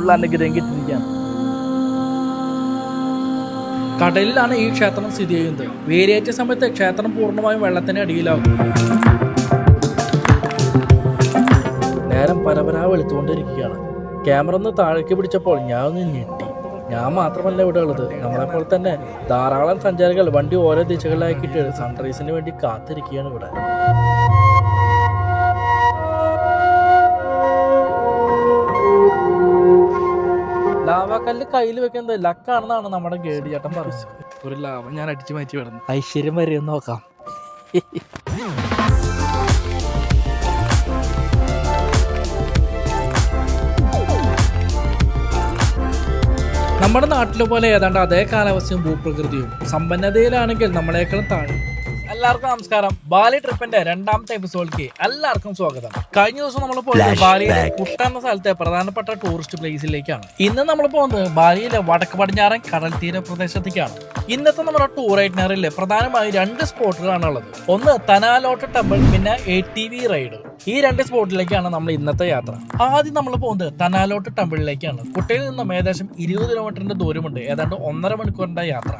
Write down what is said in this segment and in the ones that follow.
Full അനുഗ്രഹം കടലിലാണ് ഈ ക്ഷേത്രം സ്ഥിതി ചെയ്യുന്നത്. വേരിയേറ്റ സമയത്ത് ക്ഷേത്രം പൂർണമായും വെള്ളത്തിന് അടിയിലാകും നേരം പരപരാ വെളുത്തുകൊണ്ടിരിക്കുകയാണ്. ക്യാമറ ഒന്ന് താഴേക്ക് പിടിച്ചപ്പോൾ ഞാൻ ഒന്ന് ഞെട്ടി. ഞാൻ മാത്രമല്ല ഇവിടെ ഉള്ളത്. നമ്മളെപ്പോലെ തന്നെ ധാരാളം സഞ്ചാരികൾ വണ്ടി ഓരോ ദിശകളിലാക്കിയിട്ട് സൺറൈസിന് വേണ്ടി കാത്തിരിക്കുകയാണ് ഇവിടെ. ലാവാക്കല്ല് കയ്യിൽ വെക്കുന്നത് ലക്കാണെന്നാണ് നമ്മുടെ ഗേഡ് ചേട്ടൻ പറഞ്ഞത്. ഒരു ലാവ ഞാൻ അടിച്ചു മാറ്റി വിടുന്നു ഐശ്വര്യം വരെ നോക്കാം. നമ്മുടെ നാട്ടിലെ പോലെ ഏതാണ്ട് അതേ കാലാവസ്ഥയും ഭൂപ്രകൃതിയും. സമ്പന്നതയിലാണെങ്കിൽ നമ്മളെക്കാളും താഴെ. എല്ലാവർക്കും നമസ്കാരം. ബാലി ട്രിപ്പിന്റെ രണ്ടാമത്തെ എപ്പിസോഡിലേക്ക് എല്ലാവർക്കും സ്വാഗതം. കഴിഞ്ഞ ദിവസം നമ്മൾ പോയത് ബാലിയിലെ കുട്ട എന്ന സ്ഥലത്തെ പ്രധാനപ്പെട്ട ടൂറിസ്റ്റ് പ്ലേസിലേക്കാണ് ഇന്ന് നമ്മൾ പോകുന്നത് ബാലിയിലെ വടക്ക് പടിഞ്ഞാറൻ കടൽ തീര പ്രദേശത്തേക്കാണ്. ഇന്നത്തെ നമ്മുടെ ടൂർ ഐറ്റിനറിൽ പ്രധാനമായും രണ്ട് സ്പോട്ടുകളാണ് ഉള്ളത്. ഒന്ന് തനാലോട്ട് ടെമ്പിൾ പിന്നെ എ ടി വി റൈഡ് ഈ രണ്ട് സ്പോട്ടിലേക്കാണ് നമ്മൾ ഇന്നത്തെ യാത്ര. ആദ്യം നമ്മൾ പോകുന്നത് തനാലോട്ട് ടെമ്പിളിലേക്കാണ്. കുട്ടയിൽ നിന്നും ഏകദേശം ഇരുപത് കിലോമീറ്ററിന്റെ ദൂരമുണ്ട്. ഏതാണ്ട് ഒന്നര മണിക്കൂറിന്റെ യാത്ര.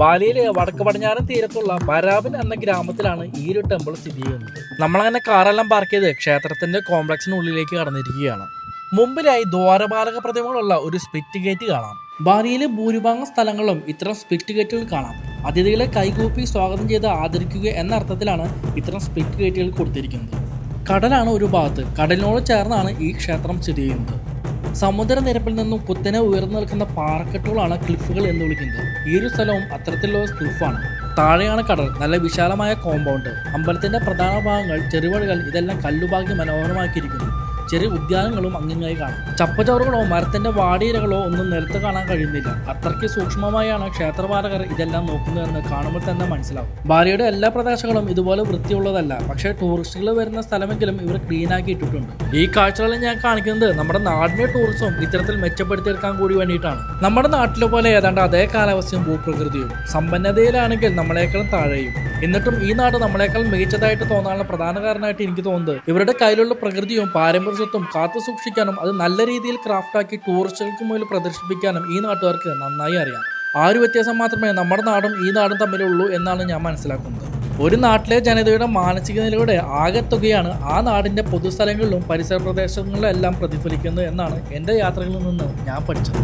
ബാലിയിലെ വടക്ക് പടിഞ്ഞാറൻ തീരത്തുള്ള ബരാബിൻ എന്ന ഗ്രാമത്തിലാണ് ഈ ഒരു ടെമ്പിൾ സ്ഥിതി ചെയ്യുന്നത്. നമ്മളങ്ങനെ കാറെല്ലാം പാർക്ക് ചെയ്ത് ക്ഷേത്രത്തിന്റെ കോംപ്ലക്സിനുള്ളിലേക്ക് കടന്നിരിക്കുകയാണ്. മുമ്പിലായി ദ്വാരപാലക പ്രതിമകളുള്ള ഒരു സ്പിറ്റ് ഗേറ്റ് കാണാം. ബാലിയിലെ ഭൂരിഭാഗം സ്ഥലങ്ങളിലും ഇത്തരം സ്പിറ്റ് ഗേറ്റുകൾ കാണാം. അതിഥികളെ കൈകൂപ്പി സ്വാഗതം ചെയ്ത് ആദരിക്കുക എന്ന അർത്ഥത്തിലാണ് ഇത്തരം സ്പിറ്റ് ഗേറ്റുകൾ കൊടുത്തിരിക്കുന്നത്. കടലാണ് ഒരു ഭാഗത്ത്. കടലിനോട് ചേർന്നാണ് ഈ ക്ഷേത്രം സ്ഥിതി ചെയ്യുന്നത്. സമുദ്രനിരപ്പിൽ നിന്നും കുത്തനെ ഉയർന്നു നിൽക്കുന്ന പാറക്കെട്ടുകളാണ് ക്ലിഫുകൾ എന്ന് വിളിക്കുന്നത്. ഈ ഒരു സ്ഥലവും അത്തരത്തിലുള്ള ക്ലിഫാണ്. താഴെയാണ് കടൽ നല്ല വിശാലമായ കോമ്പൗണ്ട് അമ്പലത്തിന്റെ പ്രധാന ഭാഗങ്ങൾ ചെറുവഴികൾ ഇതെല്ലാം കല്ലുപാകി മനോഹരമാക്കിയിരിക്കുന്നു. ചെറിയ ഉദ്യാനങ്ങളും അങ്ങിങ്ങായി കാണാം. ചപ്പച്ചവറുകളോ മരത്തിന്റെ വാടിയിലകളോ ഒന്നും നിലത്ത് കാണാൻ കഴിയുന്നില്ല. അത്രയ്ക്ക് സൂക്ഷ്മമായാണ് ക്ഷേത്രപാലകർ ഇതെല്ലാം നോക്കുന്നതെന്ന് കാണുമ്പോൾ തന്നെ മനസ്സിലാവും. ബാലിയുടെ എല്ലാ പ്രദേശങ്ങളും ഇതുപോലെ വൃത്തിയുള്ളതല്ല. പക്ഷേ ടൂറിസ്റ്റുകൾ വരുന്ന സ്ഥലമെങ്കിലും ഇവർ ക്ലീൻ ആക്കി ഇട്ടിട്ടുണ്ട്. ഈ കാഴ്ചകളിൽ ഞാൻ കാണിക്കുന്നത്. നമ്മുടെ നാടിന്റെ ടൂറിസവും ഇത്തരത്തിൽ മെച്ചപ്പെടുത്തിയെടുക്കാൻ കൂടി വേണ്ടിയിട്ടാണ്. നമ്മുടെ നാട്ടിലെ പോലെ ഏതാണ്ട് അതേ കാലാവസ്ഥയും ഭൂപ്രകൃതിയും. സമ്പന്നതയിലാണെങ്കിൽ നമ്മളെക്കാളും താഴെയും. എന്നിട്ടും ഈ നാട് നമ്മളെക്കാൾ മികച്ചതായിട്ട് തോന്നാനുള്ള പ്രധാന കാരണമായിട്ട് എനിക്ക് തോന്നുന്നത് ഇവരുടെ കയ്യിലുള്ള പ്രകൃതിയും പാരമ്പര്യ സ്വത്തും കാത്തു സൂക്ഷിക്കാനും അത് നല്ല രീതിയിൽ ക്രാഫ്റ്റാക്കി ടൂറിസ്റ്റുകൾക്ക് മുന്നിൽ പ്രദർശിപ്പിക്കാനും ഈ നാട്ടുകാർക്ക് നന്നായി അറിയാം. ആ ഒരു വ്യത്യാസം മാത്രമേ നമ്മുടെ നാടും ഈ നാടും തമ്മിലുള്ളൂ എന്നാണ് ഞാൻ മനസ്സിലാക്കുന്നത്. ഒരു നാട്ടിലെ ജനതയുടെ മാനസിക നിലയുടെ ആകെത്തുകയാണ് ആ നാടിന്റെ പൊതുസ്ഥലങ്ങളിലും പരിസര പ്രദേശങ്ങളിലും എല്ലാം പ്രതിഫലിക്കുന്നത് എന്നാണ് എന്റെ യാത്രകളിൽ നിന്ന് ഞാൻ പഠിച്ചത്.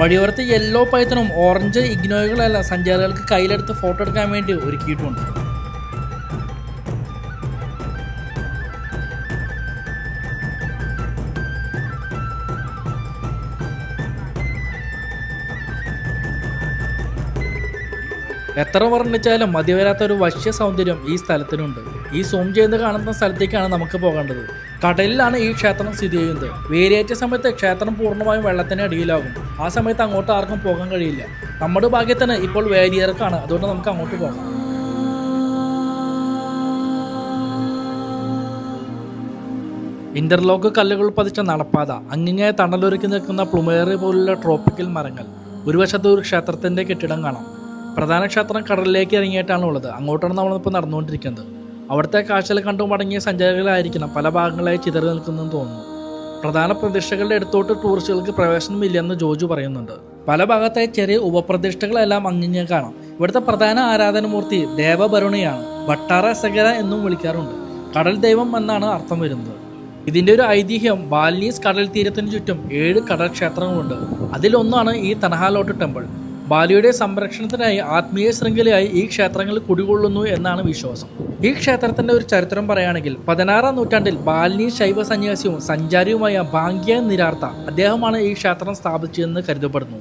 വഴിയോരത്ത് യെല്ലോ പൈത്തനും ഓറഞ്ച് ഇഗ്നോയുകളെല്ലാം സഞ്ചാരികൾക്ക് കയ്യിലെടുത്ത് ഫോട്ടോ എടുക്കാൻ വേണ്ടി ഒരുക്കിയിട്ടുണ്ട്. എത്ര വർണിച്ചാലും മതിവരാത്ത ഒരു വശ്യ സൗന്ദര്യം ഈ സ്ഥലത്തിനുണ്ട്. ഈ സൂം ചെയ്ത് കാണുന്ന സ്ഥലത്തേക്കാണ് നമുക്ക് പോകേണ്ടത്. കടലിലാണ് ഈ ക്ഷേത്രം സ്ഥിതി ചെയ്യുന്നത്. വേലിയേറ്റ സമയത്ത് ക്ഷേത്രം പൂർണമായും വെള്ളത്തിന് അടിയിലാകും. ആ സമയത്ത് അങ്ങോട്ട് ആർക്കും പോകാൻ കഴിയില്ല. നമ്മുടെ ഭാഗ്യത്തിന് ഇപ്പോൾ വേലിയിറക്കാണ്. അതുകൊണ്ട് നമുക്ക് അങ്ങോട്ട് പോകാം. ഇന്റർലോക്ക് കല്ലുകൾ പതിച്ച നടപ്പാത. അങ്ങിങ്ങായ തണലൊരുക്കി നിൽക്കുന്ന പ്ലുമേറി പോലുള്ള ട്രോപ്പിക്കൽ മരങ്ങൾ. ഒരു വശത്ത് ഒരു ക്ഷേത്രത്തിന്റെ കെട്ടിടം കാണാം. പ്രധാന ക്ഷേത്രം കടലിലേക്ക് ഇറങ്ങിയിട്ടാണ് ഉള്ളത്. അങ്ങോട്ടാണ് നമ്മളിപ്പോൾ നടന്നുകൊണ്ടിരിക്കുന്നത്. അവിടുത്തെ കാഴ്ചകൾ കണ്ടു മടങ്ങിയ സഞ്ചാരികളായിരിക്കണം പല ഭാഗങ്ങളായി ചിതറി നിൽക്കുന്നതെന്ന് തോന്നുന്നു. പ്രധാന പ്രതിഷ്ഠകളുടെ അടുത്തോട്ട് ടൂറിസ്റ്റുകൾക്ക് പ്രവേശനമില്ലെന്ന് ജോജു പറയുന്നുണ്ട്. പല ഭാഗത്തെ ചെറിയ ഉപപ്രതിഷ്ഠകളെല്ലാം അങ്ങിഞ്ഞ് കാണാം. ഇവിടുത്തെ പ്രധാന ആരാധനമൂർത്തി ദേവഭരുണിയാണ്. ഭട്ടാര സഗര എന്നും വിളിക്കാറുണ്ട്. കടൽ ദൈവം എന്നാണ് അർത്ഥം വരുന്നത്. ഇതിന്റെ ഒരു ഐതിഹ്യം ബാലിനീസ് കടൽ തീരത്തിന് ചുറ്റും ഏഴ് കടൽ ക്ഷേത്രങ്ങളുണ്ട് അതിലൊന്നാണ് ഈ തനഹാലോട്ട് ടെമ്പിൾ. ബാലിയുടെ സംരക്ഷണത്തിനായി ആത്മീയ ശൃംഖലയായി ഈ ക്ഷേത്രങ്ങൾ കുടികൊള്ളുന്നു എന്നാണ് വിശ്വാസം. ഈ ക്ഷേത്രത്തിന്റെ ഒരു ചരിത്രം പറയുകയാണെങ്കിൽ പതിനാറാം നൂറ്റാണ്ടിൽ ബാലിനി ശൈവ സന്യാസിയും സഞ്ചാരിയുമായ ഭാഗ്യ നിരാർത്ത അദ്ദേഹമാണ് ഈ ക്ഷേത്രം സ്ഥാപിച്ചതെന്ന് കരുതപ്പെടുന്നു.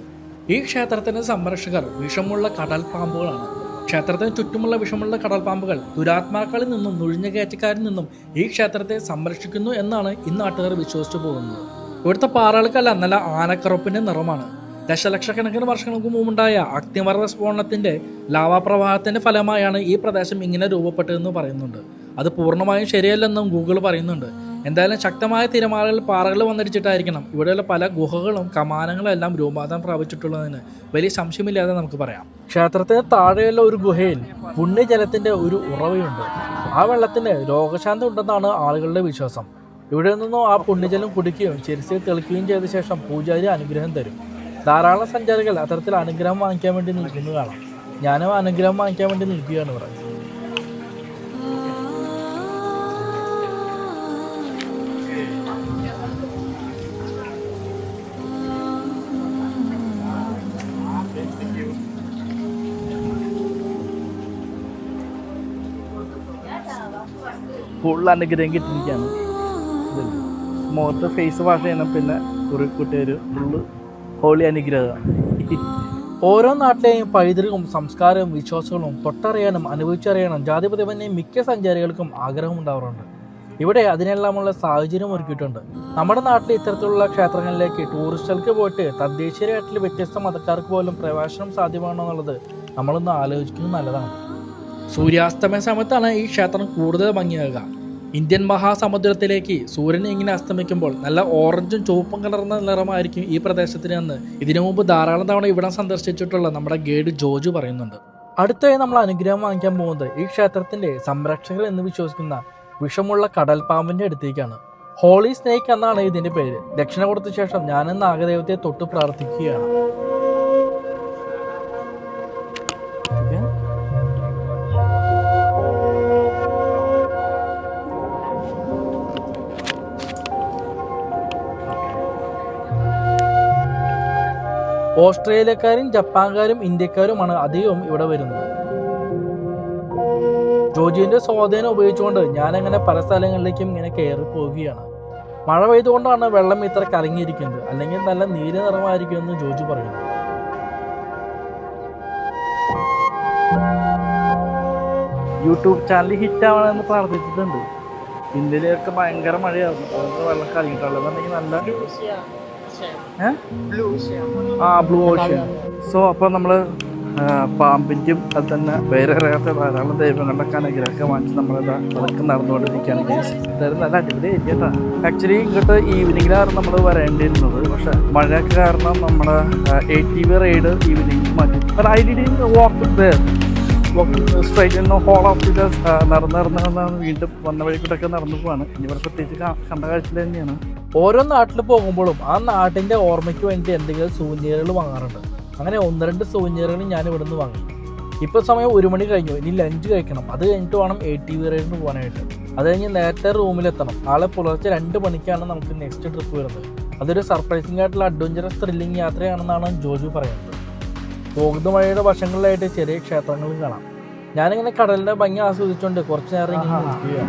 ഈ ക്ഷേത്രത്തിന്റെ സംരക്ഷകർ വിഷമുള്ള കടൽ പാമ്പുകളാണ്. ക്ഷേത്രത്തിന് ചുറ്റുമുള്ള വിഷമുള്ള കടൽപ്പാമ്പുകൾ ദുരാത്മാക്കളിൽ നിന്നും നുഴിഞ്ഞ കയറ്റക്കാരിൽ നിന്നും ഈ ക്ഷേത്രത്തെ സംരക്ഷിക്കുന്നു എന്നാണ് ഇന്ന് നാട്ടുകാർ വിശ്വസിച്ചു പോകുന്നത്. ഇവിടുത്തെ പാറകൾക്കല്ല നല്ല ആനക്കറുപ്പിന്റെ നിറമാണ്. ദശലക്ഷക്കണക്കിന് വർഷങ്ങൾക്ക് മുമ്പുണ്ടായ അഗ്നിമർദ്ദ സ്ഫോടനത്തിന്റെ ലാവാപ്രവാഹത്തിന്റെ ഫലമായാണ് ഈ പ്രദേശം ഇങ്ങനെ രൂപപ്പെട്ടതെന്ന് പറയുന്നുണ്ട്. അത് പൂർണമായും ശരിയല്ലെന്നും ഗൂഗിൾ പറയുന്നുണ്ട്. എന്തായാലും ശക്തമായ തിരമാലകൾ പാറകൾ വന്നിടിച്ചിട്ടായിരിക്കണം ഇവിടെയുള്ള പല ഗുഹകളും കമാനങ്ങളും എല്ലാം രൂപാന്തരം പ്രാപിച്ചിട്ടുള്ളതിന്. വലിയ സംശയമില്ലാതെ നമുക്ക് പറയാം. ക്ഷേത്രത്തിന് താഴെയുള്ള ഒരു ഗുഹയിൽ പുണ്യജലത്തിന്റെ ഒരു ഉറവയുണ്ട്. ആ വെള്ളത്തിന് രോഗശാന്തി ഉണ്ടെന്നാണ് ആളുകളുടെ വിശ്വാസം. ഇവിടെ നിന്നും ആ പുണ്യജലം കുടിക്കുകയും ചിരിച്ച് തെളിക്കുകയും ചെയ്ത ശേഷം പൂജാരി അനുഗ്രഹം തരും. ധാരാളം സഞ്ചാരികൾ അത്തരത്തിൽ അനുഗ്രഹം വാങ്ങിക്കാൻ വേണ്ടി നിൽക്കുന്നത് കാണാം ഞാനും അനുഗ്രഹം വാങ്ങിക്കാൻ വേണ്ടി നിൽക്കുകയാണ് പറയുന്നത് ഫുൾ അനുഗ്രഹം കിട്ടിയിരിക്കുകയാണ്. മുഖത്ത് ഫേസ് വാഷ് ചെയ്യണം പിന്നെ കുറി കുട്ടിയൊരു ഫുള്ള് ഹോളി അനുഗ്രഹം. ഓരോ നാട്ടിലെയും പൈതൃകവും സംസ്കാരവും വിശ്വാസങ്ങളും തൊട്ടറിയാനും അനുഭവിച്ചറിയാനും ജാതിപതിപനെയും മിക്ക സഞ്ചാരികൾക്കും ആഗ്രഹം ഉണ്ടാവാറുണ്ട്. ഇവിടെ അതിനെല്ലാമുള്ള സാഹചര്യം ഒരുക്കിയിട്ടുണ്ട്. നമ്മുടെ നാട്ടിൽ ഇത്തരത്തിലുള്ള ക്ഷേത്രങ്ങളിലേക്ക് ടൂറിസ്റ്റുകൾക്ക് പോയിട്ട് തദ്ദേശീയരായിട്ടുള്ള വ്യത്യസ്ത മതക്കാർക്ക് പോലും പ്രവേശനം സാധ്യമാണോ എന്നുള്ളത് നമ്മളൊന്ന് ആലോചിക്കുന്നത് നല്ലതാണ്. സൂര്യാസ്തമയ സമയത്താണ് ഈ ക്ഷേത്രം കൂടുതൽ ഭംഗിയാകുക. ഇന്ത്യൻ മഹാസമുദ്രത്തിലേക്ക് സൂര്യൻ ഇങ്ങനെ അസ്തമിക്കുമ്പോൾ നല്ല ഓറഞ്ചും ചുവപ്പും കലർന്ന നിറമായിരിക്കും ഈ പ്രദേശത്തിന് എന്ന് ഇതിനു മുമ്പ് ധാരാളം തവണ ഇവിടെ സന്ദർശിച്ചിട്ടുള്ള നമ്മുടെ ഗൈഡ് ജോജു പറയുന്നുണ്ട്. അടുത്തായി നമ്മൾ അനുഗ്രഹം വാങ്ങിക്കാൻ പോകുന്നത് ഈ ക്ഷേത്രത്തിന്റെ സംരക്ഷകർ എന്ന് വിശ്വസിക്കുന്ന വിഷമുള്ള കടൽപ്പാമ്പിന്റെ അടുത്തേക്കാണ്. ഹോളി സ്നേക്ക് എന്നാണ് ഇതിന്റെ പേര്. ദക്ഷിണ കൊടുത്ത ശേഷം ഞാൻ നാഗദേവത്തെ തൊട്ട് പ്രാർത്ഥിക്കുകയാണ്. ഓസ്ട്രേലിയക്കാരും ജപ്പാൻകാരും ഇന്ത്യക്കാരുമാണ് അധികവും ഇവിടെ വരുന്നത്. ജോജിന്റെ സ്വാധീനം ഉപയോഗിച്ചുകൊണ്ട് ഞാൻ അങ്ങനെ പല സ്ഥലങ്ങളിലേക്കും ഇങ്ങനെ കയറി പോവുകയാണ് മഴ പെയ്തുകൊണ്ടാണ് വെള്ളം ഇത്ര കലങ്ങിയിരിക്കുന്നത്. അല്ലെങ്കിൽ നല്ല നീല നിറമായിരിക്കും എന്ന് ജോജി പറയുന്നു. യൂട്യൂബ് ചാനൽ ഹിറ്റ് ആവണമെന്ന് പ്രാർത്ഥിച്ചിട്ടുണ്ട്. ഇന്ത്യയിലൊക്കെ ഭയങ്കര മഴയായിരുന്നു. വെള്ളം കലങ്ങിയിട്ടുള്ളത്. നല്ല? ആ ബ്ലൂ ഓഷ്യൻ സോ അപ്പോൾ നമ്മൾ പാമ്പിന്റെയും അത് തന്നെ വേറെ അറിയാത്ത ധാരാളം ദൈവങ്ങളുടെ അനുഗ്രഹമൊക്കെ വാങ്ങിച്ച് നമ്മളിതാ അതൊക്കെ നടന്നുകൊണ്ടിരിക്കുകയാണ്. എന്തായാലും നല്ല അടിപൊളി ഏരിയ കേട്ടോ ആക്ച്വലി ഇങ്ങോട്ട് ഈവനിങ്ങിലാണ് നമ്മൾ വരേണ്ടിയിരുന്നത്. പക്ഷെ മഴയൊക്കെ കാരണം നമ്മുടെ A T V ride evening മാറ്റി. ഐ ഡി വാക്ക് ദർ നിന്ന് ഹോൾ ഓഫ് ചെയ്ത് നടന്ന് നടന്ന് നടന്നാണ് വീണ്ടും വന്ന വഴി കൂടെയൊക്കെ നടന്നു പോവാണ്. ഇനി ഇവിടെ പ്രത്യേകിച്ച് കണ്ട കാഴ്ച തന്നെയാണ്. ഓരോ നാട്ടിൽ പോകുമ്പോഴും ആ നാട്ടിന്റെ ഓർമ്മയ്ക്ക് വേണ്ടി എന്തെങ്കിലും സൂന്യറുകൾ വാങ്ങാറുണ്ട്. അങ്ങനെ ഒന്ന് രണ്ട് സൂന്യറുകൾ ഞാൻ ഇവിടെ നിന്ന് വാങ്ങി. ഇപ്പോൾ സമയം ഒരു മണി കഴിഞ്ഞു. ഇനി ലഞ്ച് കഴിക്കണം. അത് കഴിഞ്ഞിട്ട് വേണം എ ടി വി റൈഡിന് പോകാനായിട്ട്. അത് കഴിഞ്ഞ് നേരത്തെ റൂമിലെത്തണം. നാളെ പുലർച്ചെ രണ്ട് മണിക്കാണ് നമുക്ക് നെക്സ്റ്റ് ട്രിപ്പ് വരുന്നത്. അതൊരു സർപ്രൈസിംഗ് ആയിട്ടുള്ള അഡ്വഞ്ചറസ് ത്രില്ലിംഗ് യാത്രയാണെന്നാണ് ജോജു പറയുന്നത്. പോകുന്ന വഴിയുടെ വശങ്ങളിലായിട്ട് ചെറിയ ക്ഷേത്രങ്ങളും കാണാം. ഞാനിങ്ങനെ കടലിന്റെ ഭംഗി ആസ്വദിച്ചുകൊണ്ട് കുറച്ചു നേരം ഇങ്ങനെ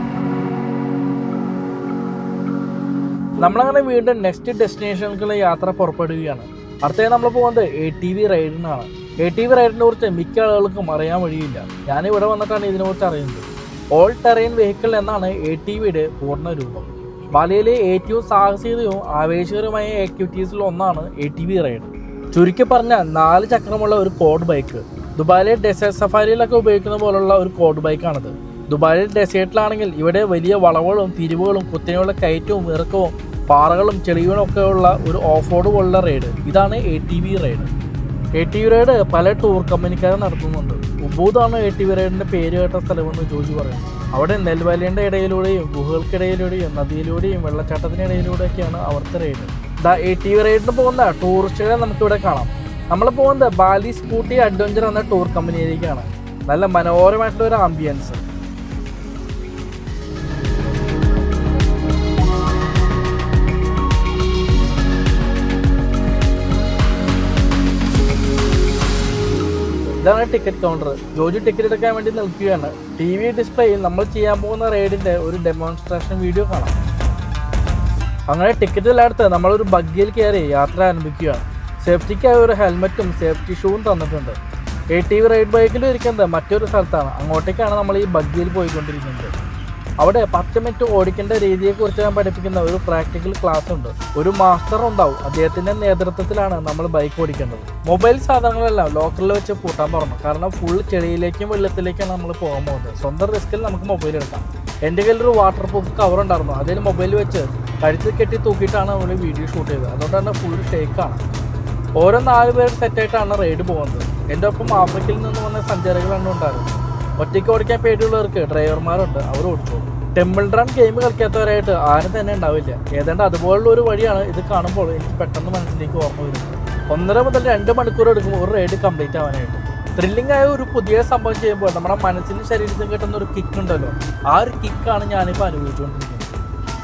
നമ്മളങ്ങനെ വീണ്ടും നെക്സ്റ്റ് ഡെസ്റ്റിനേഷനിലേക്കുള്ള യാത്ര പുറപ്പെടുകയാണ്. അടുത്തേ നമ്മൾ പോകുന്നത് എ ടി വി റൈഡിനാണ്. എ ടി വി റൈഡിനെ കുറിച്ച് മിക്ക ആളുകൾക്കും അറിയാൻ വഴിയില്ല. ഞാൻ ഇവിടെ വന്നിട്ടാണ് ഇതിനെക്കുറിച്ച് അറിയുന്നത്. ഓൾ ടെറൈൻ വെഹിക്കിൾ എന്നാണ് എ ടി വിയുടെ പൂർണ രൂപം. ബാലിയിലെ ഏറ്റവും സാഹസികതയും ആവേശകരമായ ആക്ടിവിറ്റീസിൽ ഒന്നാണ് എ ടി വി റൈഡ് ചുരുക്കി പറഞ്ഞാൽ നാല് ചക്രമുള്ള ഒരു കോഡ് ബൈക്ക് ദുബായിലെ ഡെസേർട്ട് സഫാരിയിലൊക്കെ ഉപയോഗിക്കുന്ന പോലുള്ള ഒരു കോഡ് ബൈക്കാണിത് ദുബായിലെ ഡെസേർട്ടിലാണെങ്കിൽ ഇവിടെ വലിയ വളവുകളും തിരിവുകളും കുത്തനെയുള്ള കയറ്റവും ഇറക്കവും പാറകളും ചെളികളും ഒക്കെ ഉള്ള ഒരു ഓഫ് റോഡ് പോലുള്ള റൈഡ് ഇതാണ് A T V ride A T V ride പല ടൂർ കമ്പനിക്കാരും നടത്തുന്നുണ്ട്. ഉബൂദാണ് എ ടി വി റൈഡിന്റെ പേര് കേട്ട സ്ഥലമെന്ന് ജോജി പറയുന്നു അവിടെ നെൽവലിന്റെ ഇടയിലൂടെയും ഗുഹകൾക്കിടയിലൂടെയും നദിയിലൂടെയും വെള്ളച്ചാട്ടത്തിനിടയിലൂടെയൊക്കെയാണ് അവിടുത്തെ റൈഡ് എ ടി വി റൈഡിന് പോകുന്ന ടൂറിസ്റ്റുകളെ നമുക്കിവിടെ കാണാം. നമ്മൾ പോകുന്നത് ബാലി സ്കൂട്ടി അഡ്വഞ്ചർ എന്ന ടൂർ കമ്പനിയിലേക്കാണ്. നല്ല മനോഹരമായിട്ടുള്ള ഒരു ആംബിയൻസ് ഇതാണ് ടിക്കറ്റ് കൗണ്ടർ ജോജി ടിക്കറ്റ് എടുക്കാൻ വേണ്ടി നിൽക്കുകയാണ്. ടി വി ഡിസ്പ്ലേയിൽ നമ്മൾ ചെയ്യാൻ പോകുന്ന റൈഡിന്റെ ഒരു ഡെമോൺസ്ട്രേഷൻ വീഡിയോ കാണാം. അങ്ങനെ ടിക്കറ്റ് എല്ലായിടത്ത് നമ്മളൊരു ബഗ്ഗിയിൽ കയറി യാത്ര ആരംഭിക്കുകയാണ് സേഫ്റ്റിക്കായി ഒരു ഹെൽമറ്റും സേഫ്റ്റി ഷൂവും തന്നിട്ടുണ്ട്. എ ടി വി റൈഡ് ബൈക്കിൽ ഇരിക്കുന്നത് മറ്റൊരു സ്ഥലത്താണ്. അങ്ങോട്ടേക്കാണ് നമ്മൾ ഈ ബഗ്ഗിയിൽ പോയിക്കൊണ്ടിരിക്കുന്നത്. അവിടെ പത്ത് മിനിറ്റ് ഓടിക്കേണ്ട രീതിയെക്കുറിച്ച് ഞാൻ പഠിപ്പിക്കുന്ന ഒരു പ്രാക്ടിക്കൽ ക്ലാസ് ഉണ്ട്. ഒരു മാസ്റ്റർ ഉണ്ടാവും. അദ്ദേഹത്തിന്റെ നേതൃത്വത്തിലാണ് നമ്മൾ ബൈക്ക് ഓടിക്കേണ്ടത് മൊബൈൽ സാധനങ്ങളെല്ലാം ലോക്കറിൽ വെച്ച് പൂട്ടാൻ പറഞ്ഞു. കാരണം ഫുൾ ചെളിയിലേക്കും വെള്ളത്തിലേക്കാണ് നമ്മൾ പോകാൻ പോകുന്നത്. സ്വന്തം റിസ്കിൽ നമുക്ക് മൊബൈൽ എടുക്കാം. എന്റെ കയ്യിൽ ഒരു വാട്ടർ പ്രൂഫ് കവർ ഉണ്ടായിരുന്നു. അതിൽ മൊബൈൽ വെച്ച് കഴുത്തിൽ കെട്ടി തൂക്കിയിട്ടാണ് നമ്മൾ വീഡിയോ ഷൂട്ട് ചെയ്തത്. അതുകൊണ്ട് തന്നെ ഫുൾ ഷേക്കാണ് ഓരോ നാല് പേർ സെറ്റായിട്ടാണ് റൈഡ് പോകുന്നത്. എന്റെ ഒപ്പം ആഫ്രിക്കയിൽ നിന്ന് വന്ന സഞ്ചാരികളാണ് ഉണ്ടായിരുന്നത് ഒറ്റയ്ക്ക് ഓടിക്കാൻ പേടിയുള്ളവർക്ക് ഡ്രൈവർമാരുണ്ട് അവർ ഓടിച്ചോളും. ടെമ്പിൾ റൺ ഗെയിം കളിക്കാത്തവരായിട്ട് ആരും തന്നെ ഉണ്ടാവില്ല. ഏതാണ്ട് അതുപോലുള്ള ഒരു വഴിയാണ് ഇത് കാണുമ്പോൾ എനിക്ക് പെട്ടെന്ന് മനസ്സിലേക്ക് ഓർമ്മ വരുന്നത്. ഒന്നര മുതൽ രണ്ട് മണിക്കൂർ എടുക്കും ഒരു റൈഡ് കംപ്ലീറ്റ് ആവാനായിട്ട്. ത്രില്ലിംഗ് ആയ ഒരു പുതിയ സംഭവം ചെയ്യുമ്പോൾ നമ്മുടെ മനസ്സിനും ശരീരത്തിനും കിട്ടുന്ന ഒരു കിക്ക് ഉണ്ടല്ലോ. ആ ഒരു കിക്കാണ് ഞാനിപ്പോൾ അനുഭവിച്ചുകൊണ്ടിരിക്കുന്നത്.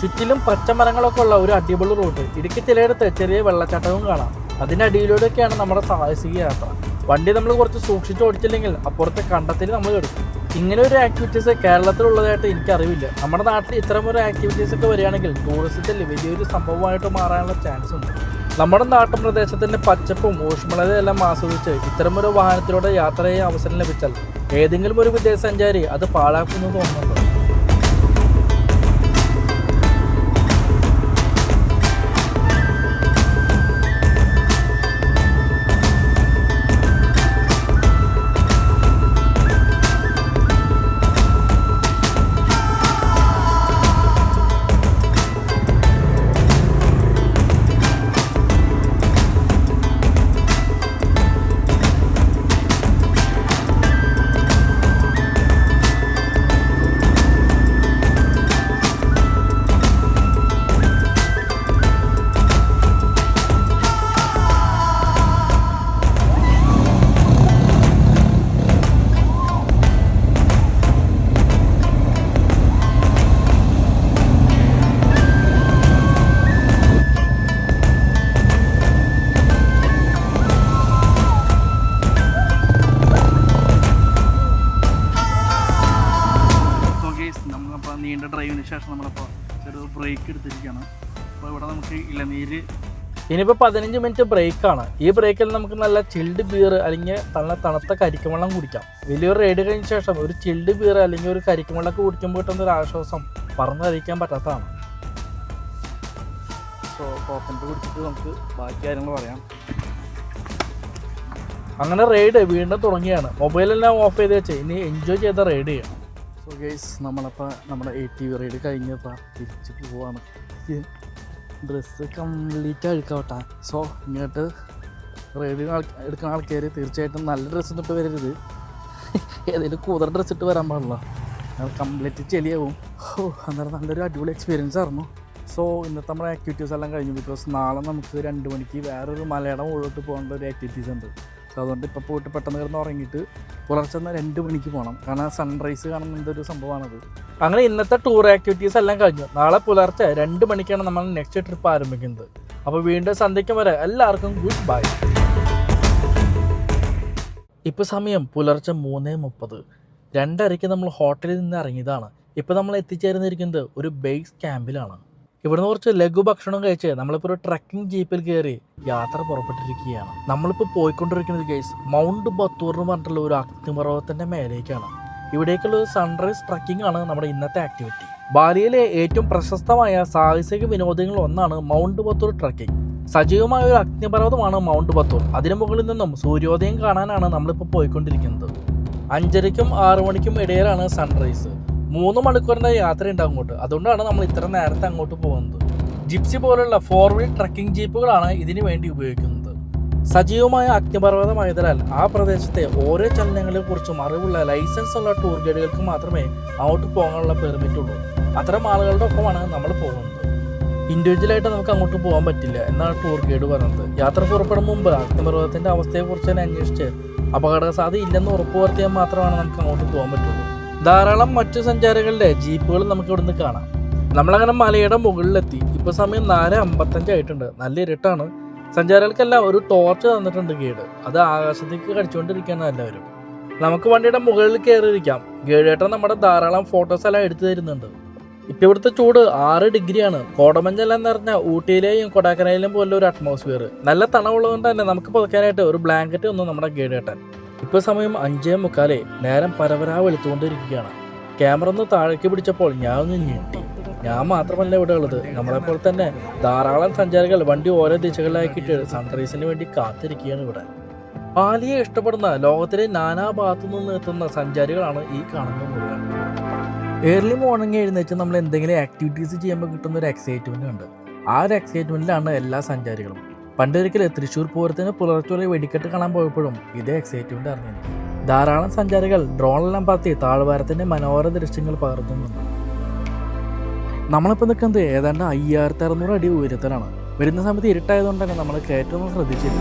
ചുറ്റിലും പച്ചമരങ്ങളൊക്കെ ഉള്ള ഒരു അടിപൊളി റോഡ് ഇടുക്കി ചിലയിടത്ത് ചെറിയ വെള്ളച്ചാട്ടവും കാണാം. അതിനടിയിലൂടെയൊക്കെയാണ് നമ്മുടെ സാഹസിക യാത്ര. വണ്ടി നമ്മൾ കുറച്ച് സൂക്ഷിച്ച് ഓടിച്ചില്ലെങ്കിൽ അപ്പുറത്തെ കണ്ടത്തിൽ നമ്മൾ എടുക്കും ഇങ്ങനെ ഒരു ആക്ടിവിറ്റീസ് കേരളത്തിലുള്ളതായിട്ട് എനിക്കറിവില്ല. നമ്മുടെ നാട്ടിൽ ഇത്തരം ഒരു ആക്ടിവിറ്റീസ് ഒക്കെ വരികയാണെങ്കിൽ ടൂറിസത്തിൽ വലിയൊരു സംഭവമായിട്ട് മാറാനുള്ള ചാൻസ് ഉണ്ട്. നമ്മുടെ നാട്ടുപ്രദേശത്തിന്റെ പച്ചപ്പും ഊഷ്മളതയും എല്ലാം ആസ്വദിച്ച് ഇത്തരമൊരു വാഹനത്തിലൂടെ യാത്ര ചെയ്യാൻ അവസരം ലഭിച്ചാൽ ഏതെങ്കിലും ഒരു വിദേശ സഞ്ചാരി അത് പാഴാക്കുന്നു തോന്നുന്നുണ്ടോ? ഇനിയിപ്പോൾ പതിനഞ്ച് മിനിറ്റ് ബ്രേക്കാണ്. ഈ ബ്രേക്കിൽ നമുക്ക് നല്ല ചിൽഡ് ബിയർ അല്ലെങ്കിൽ നല്ല തണുത്ത കരിക്കുവെള്ളം കുടിക്കാം. വലിയൊരു റൈഡ് കഴിഞ്ഞ ശേഷം ഒരു ചിൽഡ് ബിയർ അല്ലെങ്കിൽ ഒരു കരിക്കുവെള്ളമൊക്കെ കുടിക്കുമ്പോൾ കിട്ടുന്ന ഒരു ആശ്വാസം പറഞ്ഞറിയിക്കാൻ പറ്റാത്തതാണ്. സോ കോക്കനട്ട് കുടിച്ചിട്ട് നമുക്ക് ബാക്കി കാര്യങ്ങൾ പറയാം. അങ്ങനെ റൈഡ് വീണ്ടും തുടങ്ങിയാണ്. മൊബൈലെല്ലാം ഓഫ് ചെയ്ത് വെച്ച് ഇനി എൻജോയ് ചെയ്ത റൈഡ് ചെയ്യണം സോ ഗേസ് നമ്മളപ്പോൾ നമ്മുടെ എ ടി വി റൈഡ് കഴിഞ്ഞപ്പോൾ തിരിച്ച് പോവാണ്. ഡ്രസ്സ് കംപ്ലീറ്റ് അഴുക്കാവട്ടെ സോ ഇങ്ങോട്ട് റേഡിയോ എടുക്കുന്ന ആൾക്കാർ തീർച്ചയായിട്ടും നല്ല ഡ്രസ്സ് ഇട്ട് വരരുത്. ഏതെങ്കിലും കൂതറ ഡ്രസ്സ് ഇട്ട് വരാൻ പാടില്ല. കംപ്ലീറ്റ് ചെലിയാവും ഓ അന്നേരം നല്ലൊരു അടിപൊളി എക്സ്പീരിയൻസ് ആയിരുന്നു. സോ ഇന്നത്തെ നമ്മുടെ ആക്ടിവിറ്റീസ് എല്ലാം കഴിഞ്ഞു ബിക്കോസ് നാളെ നമുക്ക് രണ്ട് മണിക്ക് വേറൊരു മലയാളം മുകളിലോട്ട് പോകേണ്ട ഒരു ആക്ടിവിറ്റീസ് ഉണ്ട്. അതുകൊണ്ട് ഇപ്പോൾ പോയിട്ട് പെട്ടെന്ന് കിടന്ന് ഉറങ്ങിയിട്ട് പുലർച്ചെ എന്നാൽ രണ്ട് മണിക്ക് പോകണം കാരണം സൺറൈസ് കാണുന്ന ഒരു സംഭവമാണത്. അങ്ങനെ ഇന്നത്തെ ടൂർ ആക്ടിവിറ്റീസ് എല്ലാം കഴിഞ്ഞു. നാളെ പുലർച്ചെ രണ്ട് മണിക്കാണ് നമ്മൾ നെക്സ്റ്റ് ട്രിപ്പ് ആരംഭിക്കുന്നത്. അപ്പോൾ വീണ്ടും സന്ധ്യയ്ക്ക് വരെ എല്ലാവർക്കും ഗുഡ് ബൈ ഇപ്പോൾ സമയം പുലർച്ചെ മൂന്ന് മുപ്പത്. രണ്ടരയ്ക്ക് നമ്മൾ ഹോട്ടലിൽ നിന്ന് ഇറങ്ങിയതാണ്. ഇപ്പോൾ നമ്മൾ എത്തിച്ചേർന്നിരിക്കുന്നത് ഒരു ബേസ് ക്യാമ്പിലാണ് ഇവിടുന്ന് കുറച്ച് ലഘു ഭക്ഷണം കഴിച്ച്. നമ്മളിപ്പോൾ ഒരു ട്രക്കിംഗ് ജീപ്പിൽ കയറി യാത്ര പുറപ്പെട്ടിരിക്കുകയാണ്. നമ്മളിപ്പോൾ പോയിക്കൊണ്ടിരിക്കുന്നത് കേസ് മൗണ്ട് ബത്തൂർ എന്ന് പറഞ്ഞിട്ടുള്ള ഒരു അഗ്നിപർവതത്തിന്റെ മേലേക്കാണ്. ഇവിടേക്കുള്ള ഒരു സൺറൈസ് ട്രക്കിംഗ് ആണ് നമ്മുടെ ഇന്നത്തെ ആക്ടിവിറ്റി ബാലിയിലെ ഏറ്റവും പ്രശസ്തമായ സാഹസിക വിനോദങ്ങളിൽ ഒന്നാണ് മൗണ്ട് ബത്തൂർ ട്രക്കിംഗ് സജീവമായ ഒരു അഗ്നിപർവതമാണ് മൗണ്ട് ബത്തൂർ അതിനു മുകളിൽ നിന്നും സൂര്യോദയം കാണാനാണ് നമ്മളിപ്പോൾ പോയിക്കൊണ്ടിരിക്കുന്നത്. അഞ്ചരയ്ക്കും ആറു മണിക്കും ഇടയിലാണ് സൺറൈസ് മൂന്ന് മണിക്കൂറിന്റെ യാത്രയുണ്ട് അങ്ങോട്ട്. അതുകൊണ്ടാണ് നമ്മൾ ഇത്ര നേരത്തെ അങ്ങോട്ട് പോകുന്നത്. ജിപ്സി പോലുള്ള ഫോർ വീൽ ട്രക്കിംഗ് ജീപ്പുകളാണ് ഇതിനു വേണ്ടി ഉപയോഗിക്കുന്നത്. സജീവമായ അഗ്നിപർവതമായതിനാൽ ആ പ്രദേശത്തെ ഓരോ ചലനങ്ങളെ കുറിച്ചും അറിവുള്ള ലൈസൻസ് ഉള്ള ടൂർ ഗൈഡുകൾക്ക് മാത്രമേ അങ്ങോട്ട് പോകാനുള്ള പെർമിറ്റ് ഉള്ളൂ. അത്തരം ആളുകളുടെ ഒപ്പമാണ് നമ്മൾ പോകുന്നത്. ഇൻഡിവിജ്വലായിട്ട് നമുക്ക് അങ്ങോട്ട് പോകാൻ പറ്റില്ല എന്നാണ് ടൂർ ഗൈഡ് പറയുന്നത് യാത്ര പുറപ്പെടും മുമ്പ് അഗ്നിപർവതത്തിന്റെ അവസ്ഥയെക്കുറിച്ച് തന്നെ അന്വേഷിച്ച് അപകട സാധ്യത ഇല്ലെന്ന് ഉറപ്പുവരുത്തിയാൽ മാത്രമാണ് നമുക്ക് അങ്ങോട്ട് പോകാൻ പറ്റുള്ളൂ. ധാരാളം മറ്റു സഞ്ചാരികളുടെ ജീപ്പുകൾ നമുക്ക് ഇവിടുന്ന് കാണാം. നമ്മളങ്ങനെ മലയുടെ മുകളിലെത്തി. ഇപ്പൊ സമയം നാല് അമ്പത്തഞ്ചായിട്ടുണ്ട് നല്ല ഇരുട്ടാണ്. സഞ്ചാരികൾക്കെല്ലാം ഒരു ടോർച്ച് തന്നിട്ടുണ്ട് ഗൈഡ്. അത് ആകാശത്തേക്ക് കടിച്ചുകൊണ്ടിരിക്കുകയാണ് എല്ലാവരും. നമുക്ക് വണ്ടിയുടെ മുകളിൽ കയറിയിരിക്കാം. ഗൈഡേട്ടൻ നമ്മുടെ ധാരാളം ഫോട്ടോസ് എല്ലാം എടുത്തു തരുന്നുണ്ട്. ഇപ്പൊ ഇവിടുത്തെ ചൂട് ആറ് ഡിഗ്രിയാണ്. കോടമഞ്ഞെല്ലാം നിറഞ്ഞ ഊട്ടിയിലെയും കൊടാക്കനയിലും പോലുള്ള ഒരു അറ്റ്മോസ്ഫിയർ നല്ല തണവുള്ളതുകൊണ്ട് തന്നെ നമുക്ക് പുതക്കാനായിട്ട് ഒരു ബ്ലാങ്കറ്റ് ഒന്നും നമ്മുടെ ഗൈഡേട്ടൻ. ഇപ്പൊ സമയം അഞ്ചേ മുക്കാലേ. നേരം പരപരാ വെളുത്തുകൊണ്ടിരിക്കുകയാണ് ക്യാമറ ഒന്ന് താഴേക്ക് പിടിച്ചപ്പോൾ ഞാൻ ഒന്ന് ഞെട്ടി. ഞാൻ മാത്രമല്ല ഇവിടെ ഉള്ളത്. നമ്മളെപ്പോലെ തന്നെ ധാരാളം സഞ്ചാരികൾ വണ്ടി ഓരോ ദിശകളിലാക്കിയിട്ട് സൺറൈസിന് വേണ്ടി കാത്തിരിക്കുകയാണ് ഇവിടെ. പാലിയെ ഇഷ്ടപ്പെടുന്ന ലോകത്തിലെ നാനാ ഭാഗത്തു നിന്ന് എത്തുന്ന സഞ്ചാരികളാണ് ഈ കാണുന്ന മുഴുവൻ. ഏർലി മോർണിംഗ് എഴുന്നേറ്റ് നമ്മൾ എന്തെങ്കിലും ആക്ടിവിറ്റീസ് ചെയ്യുമ്പോൾ കിട്ടുന്ന ഒരു എക്സൈറ്റ്മെന്റ് ഉണ്ട്. ആ ഒരു എക്സൈറ്റ്മെന്റിലാണ് എല്ലാ സഞ്ചാരികളും. പണ്ടൊരിക്കൽ തൃശ്ശൂർ പൂരത്തിന് പുലർച്ചെ വെടിക്കെട്ട് കാണാൻ പോയപ്പോഴും ഇതേ എക്സൈറ്റ്മെന്റ് അറിഞ്ഞു ധാരാളം സഞ്ചാരികൾ ഡ്രോണെല്ലാം പറത്തി താഴ്വാരത്തിന്റെ മനോഹര ദൃശ്യങ്ങൾ പകർത്തുന്നുണ്ട് നമ്മളിപ്പോൾ നിൽക്കുന്നത് ഏതാണ്ട് അയ്യായിരത്തി അറുന്നൂറ് അടി ഉയരത്തിലാണ്. വരുന്ന സമയത്ത് ഇരുട്ടായതുകൊണ്ട് തന്നെ നമ്മൾ കയറ്റൊന്നും ശ്രദ്ധിച്ചില്ല.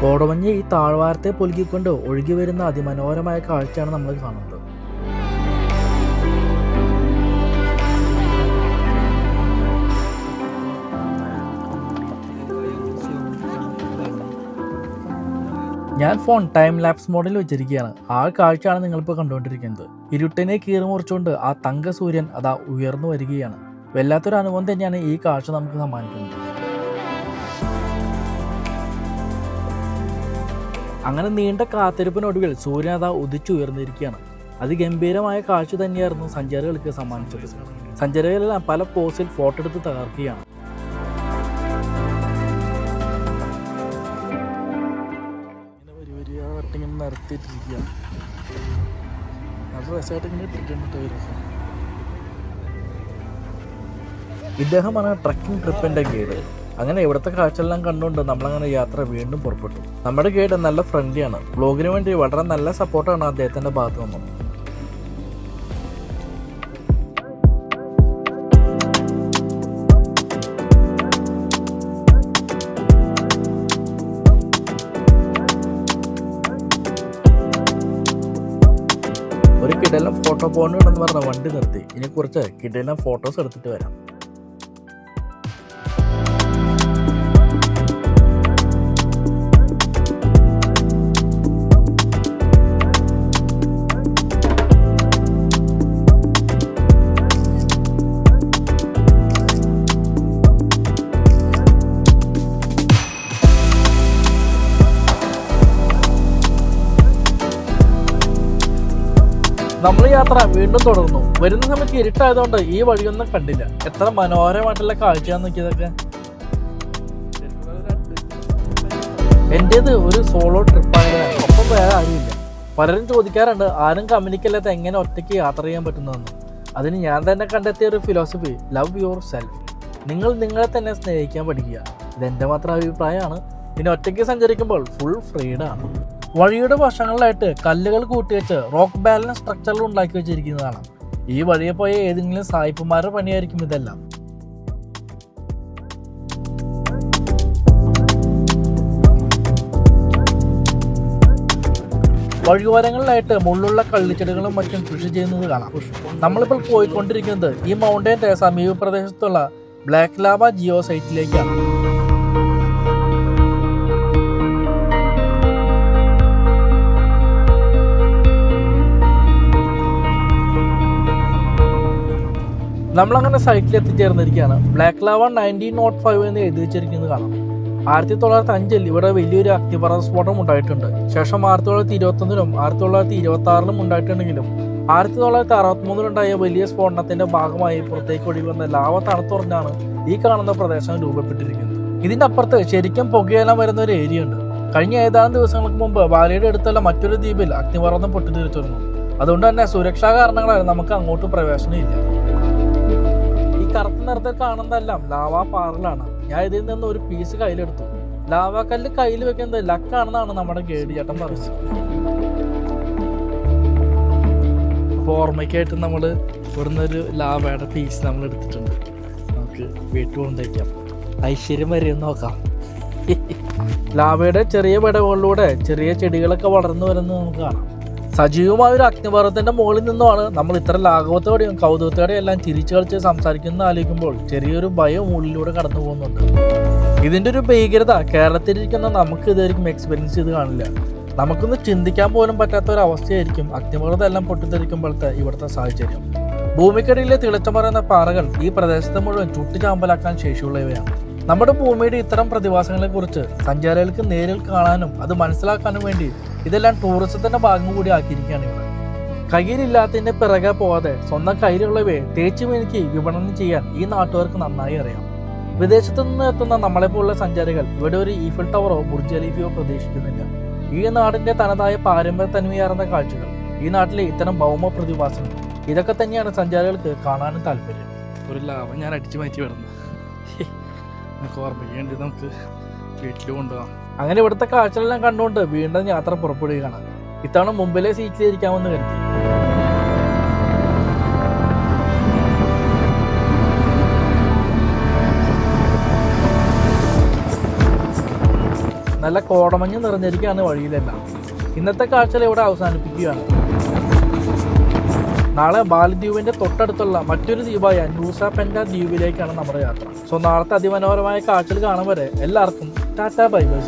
കോടമഞ്ഞ് ഈ താഴ്വാരത്തെ പൊലുകിക്കൊണ്ട് ഒഴുകി വരുന്ന അതിമനോഹരമായ കാഴ്ചയാണ് നമ്മൾ കാണുന്നത്. ഞാൻ ഫോൺ ടൈം ലാപ്സ് മോഡലിൽ വെച്ചിരിക്കുകയാണ്. ആ കാഴ്ചയാണ് നിങ്ങളിപ്പോൾ കണ്ടുകൊണ്ടിരിക്കുന്നത്. ഇരുട്ടിനെ കീറുമുറിച്ചുകൊണ്ട് ആ തങ്ക സൂര്യൻ അതാ ഉയർന്നു വരികയാണ്. വല്ലാത്തൊരു അനുഭവം തന്നെയാണ് ഈ കാഴ്ച നമുക്ക് സമ്മാനിക്കുന്നത്. അങ്ങനെ നീണ്ട കാത്തിരിപ്പിനൊടുവിൽ സൂര്യൻ അതാ ഉദിച്ചുയർന്നിരിക്കുകയാണ്. അതിഗംഭീരമായ കാഴ്ച തന്നെയായിരുന്നു സഞ്ചാരികൾക്ക് സമ്മാനിച്ചത്. സഞ്ചാരികളെല്ലാം പല പോസിൽ ഫോട്ടോ എടുത്ത് തകർക്കുകയാണ്. നിരത്തിയിട്ടിരിക്കുക നല്ല ഇദ്ദേഹമാണ് ട്രക്കിംഗ് ട്രിപ്പിന്റെ ഗൈഡ് അങ്ങനെ ഇവിടുത്തെ കാഴ്ചയെല്ലാം കണ്ടുകൊണ്ട് നമ്മളങ്ങനെ യാത്ര വീണ്ടും പുറപ്പെട്ടു. നമ്മുടെ ഗൈഡ് നല്ല ഫ്രണ്ട്ലിയാണ് ബ്ലോഗിന് വേണ്ടി വളരെ നല്ല സപ്പോർട്ടാണ് അദ്ദേഹത്തിന്റെ ഭാഗത്തു നിന്നും ഒരു കിടലം ഫോട്ടോ ഉണ്ടെന്ന് പറഞ്ഞ വണ്ടി നിർത്തി. ഇനി കുറച്ച് കിടലം ഫോട്ടോസ് എടുത്തിട്ട് വരാം. നമ്മൾ യാത്ര വീണ്ടും തുടർന്നു. വരുന്ന സമയത്ത് ഇരുട്ടായതുകൊണ്ട് ഈ വഴിയൊന്നും കണ്ടില്ല. എത്ര മനോഹരമായിട്ടുള്ള കാഴ്ചയാന്ന് നോക്കിയതൊക്കെ എന്റേത് ഒരു സോളോ ട്രിപ്പായതാണ് ഒപ്പം വേറെ ആരുമില്ല. പലരും ചോദിക്കാറുണ്ട് ആരും കമ്പനിക്കല്ലാത്ത എങ്ങനെ ഒറ്റയ്ക്ക് യാത്ര ചെയ്യാൻ പറ്റുന്നതെന്ന്. അതിന് ഞാൻ തന്നെ കണ്ടെത്തിയ ഒരു ഫിലോസഫി ലവ് യുവർ സെൽഫ് നിങ്ങൾ നിങ്ങളെ തന്നെ സ്നേഹിക്കാൻ പഠിക്കുക. ഇതെന്റെ മാത്രം അഭിപ്രായമാണ്. ഇനി ഒറ്റയ്ക്ക് സഞ്ചരിക്കുമ്പോൾ ഫുൾ ഫ്രീഡാണ് വഴിയുടെ വശങ്ങളിലായിട്ട് കല്ലുകൾ കൂട്ടിവെച്ച് റോക്ക് ബാലൻസ് സ്ട്രക്ചറിൽ ഉണ്ടാക്കി വെച്ചിരിക്കുന്നതാണ്. ഈ വഴിയെ പോയ ഏതെങ്കിലും സായിപ്പുമാരുടെ പണിയായിരിക്കും ഇതെല്ലാം. വഴിയോരങ്ങളിലായിട്ട് മുള്ളുള്ള കള്ളിച്ചെടികളും മറ്റും കൃഷി ചെയ്യുന്നത് കാണാം. നമ്മളിപ്പോൾ പോയിക്കൊണ്ടിരിക്കുന്നത് ഈ മൗണ്ടൈന്റെ സമീപ പ്രദേശത്തുള്ള ബ്ലാക്ക് ലാബ ജിയോ സൈറ്റിലേക്കാണ് നമ്മളങ്ങനെ സൈറ്റിൽ എത്തിച്ചേർന്നിരിക്കുകയാണ്. Black lava nineteen nought five എന്ന് എഴുതി വെച്ചിരിക്കുന്നത് കാണാം. ആയിരത്തി തൊള്ളായിരത്തി അഞ്ചിൽ ഇവിടെ വലിയൊരു അഗ്നിപർവത സ്ഫോടനം ഉണ്ടായിട്ടുണ്ട്. ശേഷം ആയിരത്തി തൊള്ളായിരത്തി ഇരുപത്തൊന്നിലും ആയിരത്തി തൊള്ളായിരത്തി ഇരുപത്തി ആറിലും ഉണ്ടായിട്ടുണ്ടെങ്കിലും ആയിരത്തി തൊള്ളായിരത്തി അറുപത്തിമൂന്നിലുണ്ടായ വലിയ സ്ഫോടനത്തിന്റെ ഭാഗമായി പുറത്തേക്ക് ഒഴിവന്ന വന്ന ലാവ തണുത്തുറഞ്ഞാണ് ഈ കാണുന്ന പ്രദേശം രൂപപ്പെട്ടിരിക്കുന്നത്. ഇതിന്റെ അപ്പുറത്ത് ശരിക്കും പുകയെല്ലാം വരുന്ന ഒരു ഏരിയ ഉണ്ട്. കഴിഞ്ഞ ഏതാനും ദിവസങ്ങൾക്ക് മുമ്പ് ബാലിയുടെ അടുത്തുള്ള മറ്റൊരു ദ്വീപിൽ അഗ്നിപർവതം പൊട്ടിത്തെറിച്ചിരുന്നു. അതുകൊണ്ട് തന്നെ സുരക്ഷാ കാരണങ്ങളാൽ നമുക്ക് അങ്ങോട്ട് പ്രവേശനമില്ല. കറുത്ത നിറത്തിൽ കാണുന്നതെല്ലാം. ലാവാ പാറലാണ്. ഞാൻ ഇതിൽ നിന്ന് ഒരു പീസ് കയ്യിലെടുത്തു. ലാവാ കല്ല് കയ്യിൽ വെക്കുന്നത് ലക്കാണെന്നാണ് നമ്മുടെ ഗേഡി ചേട്ടൻ പറഞ്ഞത്. അപ്പോൾ ഓർമ്മയ്ക്കായിട്ട് നമ്മൾ ഇവിടുന്ന് ഒരു ലാവയുടെ പീസ് നമ്മൾ എടുത്തിട്ടുണ്ട്. നമുക്ക് വീട്ടിൽ കൊണ്ടുവയ്ക്കാം. ഐശ്വര്യം വരെ നോക്കാം. ലാവയുടെ ചെറിയ വിടവുകളിലൂടെ ചെറിയ ചെടികളൊക്കെ വളർന്നു വരുന്നത് നമുക്ക് കാണാം. സജീവമായ ഒരു അഗ്നിപർവത്തിന്റെ മുകളിൽ നിന്നുമാണ്. നമ്മൾ ഇത്ര ലാഘവത്തോടെയും കൗതുകത്തോടെയും എല്ലാം തിരിച്ചു കളിച്ച് സംസാരിക്കുന്ന ആലോചിക്കുമ്പോൾ ചെറിയൊരു ഭയം ഉള്ളിലൂടെ കടന്നു പോകുന്നുണ്ട്. ഇതിന്റെ ഒരു ഭീകരത കേരളത്തിലിരിക്കുന്ന നമുക്ക് ഇതായിരിക്കും എക്സ്പീരിയൻസ് ചെയ്ത് കാണില്ല. നമുക്കൊന്ന് ചിന്തിക്കാൻ പോലും പറ്റാത്ത ഒരു അവസ്ഥയായിരിക്കും അഗ്നിപർവതം എല്ലാം പൊട്ടിത്തെറിക്കുമ്പോഴത്തെ ഇവിടുത്തെ സാഹചര്യം. ഭൂമിക്കടിയിലെ തിളച്ചമറുന്ന പാറകൾ ഈ പ്രദേശത്തെ മുഴുവൻ ചുട്ടുചാമ്പലാക്കാൻ ശേഷിയുള്ളവയാണ്. നമ്മുടെ ഭൂമിയുടെ ഇത്തരം പ്രതിഭാസങ്ങളെ കുറിച്ച് സഞ്ചാരികൾക്ക് നേരിൽ കാണാനും അത് മനസ്സിലാക്കാനും വേണ്ടി ഇതെല്ലാം ടൂറിസത്തിന്റെ ഭാഗം കൂടി ആക്കിയിരിക്കുകയാണ് ഇവിടെ. കയ്യിലില്ലാത്തതിന്റെ പിറകെ പോവാതെ സ്വന്തം കയ്യിലുള്ളവയെ തേച്ചു മിനുക്കി വിപണനം ചെയ്യാൻ ഈ നാട്ടുകാർക്ക് നന്നായി അറിയാം. വിദേശത്തു നിന്ന് എത്തുന്ന നമ്മളെപ്പോലുള്ള സഞ്ചാരികൾ ഇവിടെ ഒരു ഈഫിൽ ടവറോ ബുർജ് ഖലീഫയോ പ്രതീക്ഷിക്കുന്നില്ല. ഈ നാടിന്റെ തനതായ പാരമ്പര്യ തനിമയാർന്ന കാഴ്ചകൾ ഈ നാട്ടിലെ ഇത്തരം ഭൗമ പ്രതിഭാസങ്ങൾ ഇതൊക്കെ തന്നെയാണ് സഞ്ചാരികൾക്ക് കാണാനും താല്പര്യം. ഒരു ലാഭം ഞാൻ അടിച്ചു മാറ്റി വിടുന്നു. നമുക്ക് നമുക്ക് വീട്ടിൽ കൊണ്ടുപോകാം. അങ്ങനെ ഇവിടുത്തെ കാഴ്ചകളെല്ലാം കണ്ടുകൊണ്ട് വീണ്ടും യാത്ര പുറപ്പെടുകയാണ്. ഇത്തവണ മുമ്പിലെ സീറ്റിലിരിക്കാമെന്ന് കരുതി. നല്ല കോടമഞ്ഞ് നിറഞ്ഞിരിക്കുകയാണ് വഴിയിലെല്ലാം. ഇന്നത്തെ കാഴ്ചകൾ ഇവിടെ അവസാനിപ്പിക്കുകയാണ്. നാളെ ബാലദ്വീപിന്റെ തൊട്ടടുത്തുള്ള മറ്റൊരു ദ്വീപായ ന്യൂസ ദ്വീപിലേക്കാണ് നമ്മുടെ യാത്ര. സോ നാളത്തെ അതിമനോഹരമായ കാഴ്ചകൾ കാണും വരെ എല്ലാവർക്കും ടാറ്റ ബൈ ബൈ